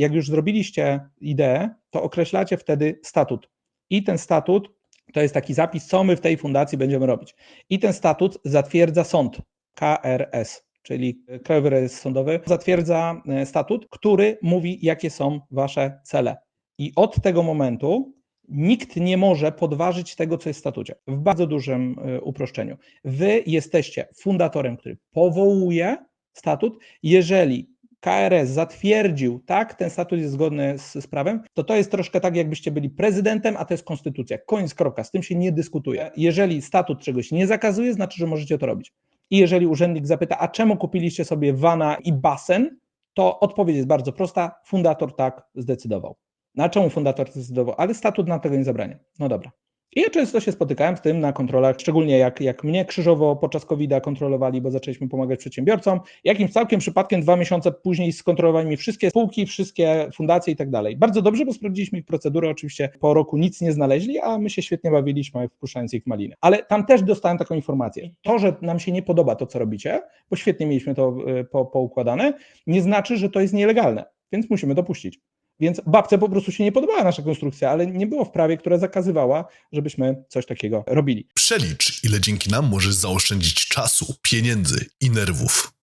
jak już zrobiliście ideę, to określacie wtedy statut. I ten statut to jest taki zapis, co my w tej fundacji będziemy robić. I ten statut zatwierdza sąd KRS, czyli Krajowy Rejestr Sądowy, zatwierdza e, statut, który mówi, jakie są wasze cele. I od tego momentu nikt nie może podważyć tego, co jest w statucie. W bardzo dużym e, uproszczeniu. Wy jesteście fundatorem, który powołuje statut. Jeżeli KRS zatwierdził, tak, ten statut jest zgodny z, z prawem, to to jest troszkę tak, jakbyście byli prezydentem, a to jest konstytucja. Koniec, kropka, z tym się nie dyskutuje. Jeżeli statut czegoś nie zakazuje, znaczy, że możecie to robić. I jeżeli urzędnik zapyta, a czemu kupiliście sobie wana i basen, to odpowiedź jest bardzo prosta, fundator tak zdecydował. Na czemu fundator zdecydował? Ale statut nam tego nie zabrania. No dobra. I ja często się spotykałem z tym na kontrolach, szczególnie jak, jak mnie krzyżowo podczas COVID-a kontrolowali, bo zaczęliśmy pomagać przedsiębiorcom. Jakimś całkiem przypadkiem dwa miesiące później skontrolowali mi wszystkie spółki, wszystkie fundacje i tak dalej. Bardzo dobrze, bo sprawdziliśmy ich procedurę. Oczywiście po roku nic nie znaleźli, a my się świetnie bawiliśmy, wpuszczając ich w maliny. Ale tam też dostałem taką informację. To, że nam się nie podoba to, co robicie, bo świetnie mieliśmy to y, po, poukładane, nie znaczy, że to jest nielegalne, więc musimy to puścić. Więc babce po prostu się nie podobała nasza konstrukcja, ale nie było w prawie, która zakazywała, żebyśmy coś takiego robili. Przelicz, ile dzięki nam możesz zaoszczędzić czasu, pieniędzy i nerwów.